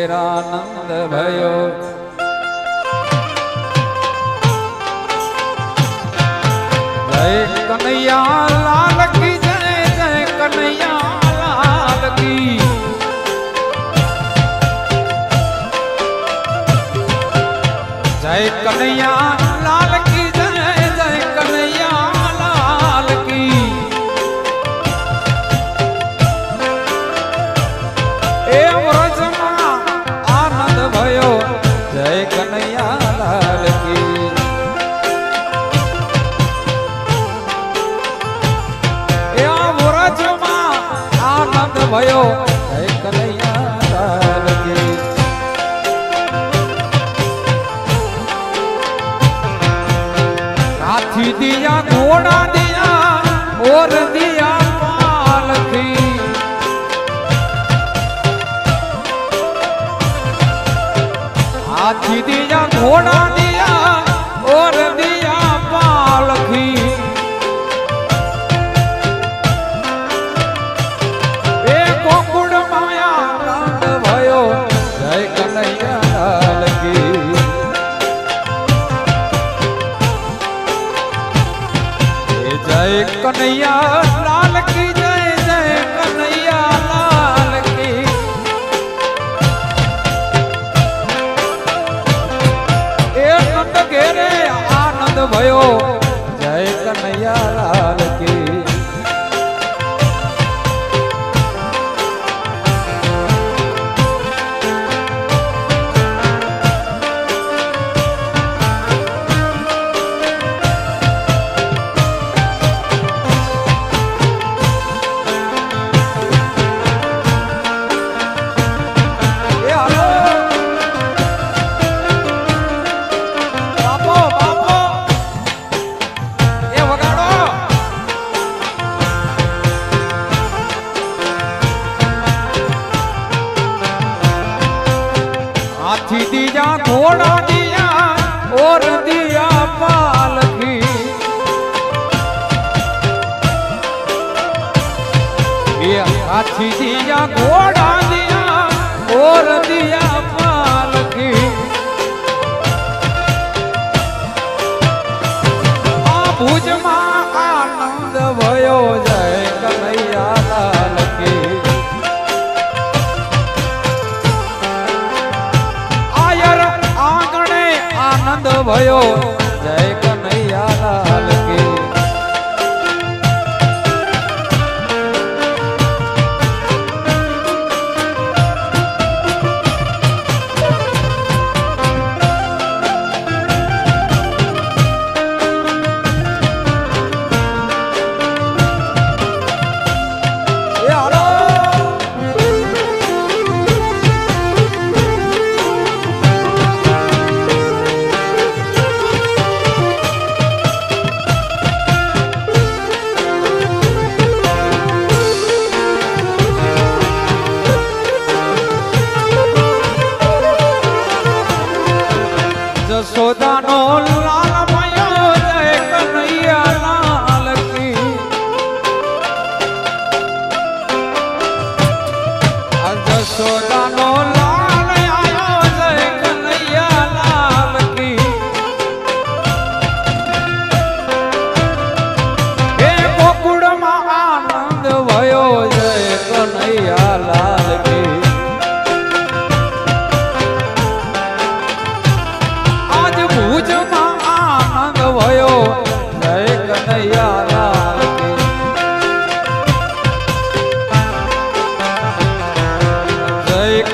ઘેરાનંદ ભયો જય કનૈયા લાલ કી જય જય કનૈયા લાલ કી જય કનૈયા હાથી દિયા ઘોડા દિયા ઓર દિયા પાલખી. હાથી દિયા ઘોડા હાથી દિયા ઓર દિયા પાલકી એ હાથી દિયા ઘોડા દિયા ઓર દિયા આનંદ ભયો જય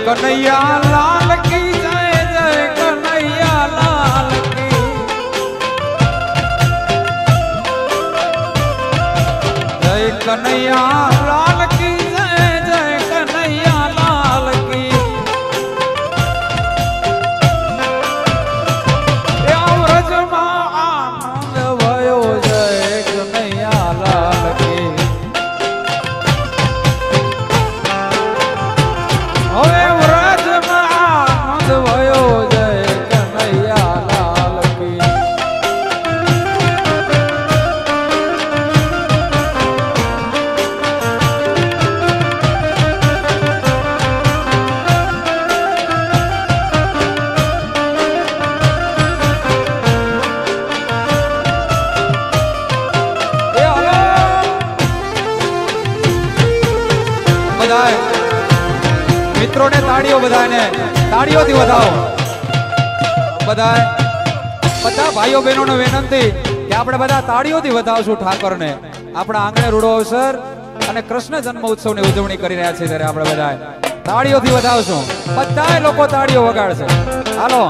કનૈયા લાલ કી જય જય કનૈયા લાલ કી જય કનૈયા મિત્રોને તાળીઓ બધાને. તાળીઓથી વધાવો. બધા બધા ભાઈઓ બહેનોને વિનંતી કે આપણે બધા તાળીઓથી વધાવશું ઠાકરને. આપણા આંગણે રૂડો અવસર અને કૃષ્ણ જન્મ ઉત્સવની ઉજવણી કરી રહ્યા છીએ ત્યારે આપણે બધા તાળીઓથી વધાવશું. બધા લોકો તાળીઓ વગાડશે. હાલો.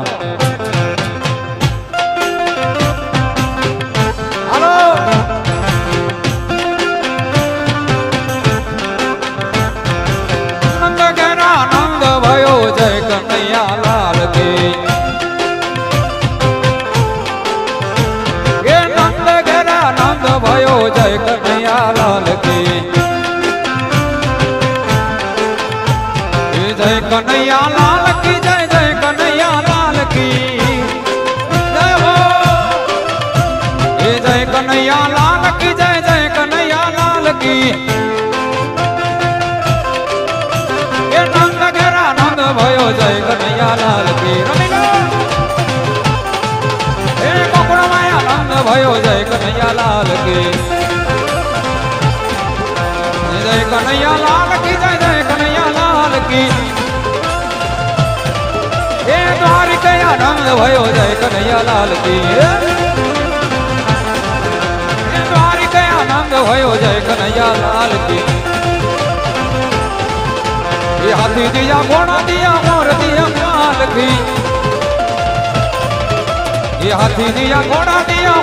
જય કનૈયા લાલ કી રમી એ કોકણો માયા નંદ ભયો જય કનૈયા લાલ કી. જય કનૈયા લાલ કી, જય જય કનૈયા લાલ કી. એ દ્વારિકયા નંદ ભયો જય કનૈયા લાલ કી. ભયો જય કનૈયા કી. હાથી દિયા ઘોડા દિયા મોર દિયા માલકી એ હાથી દિયા ઘોડા દિયા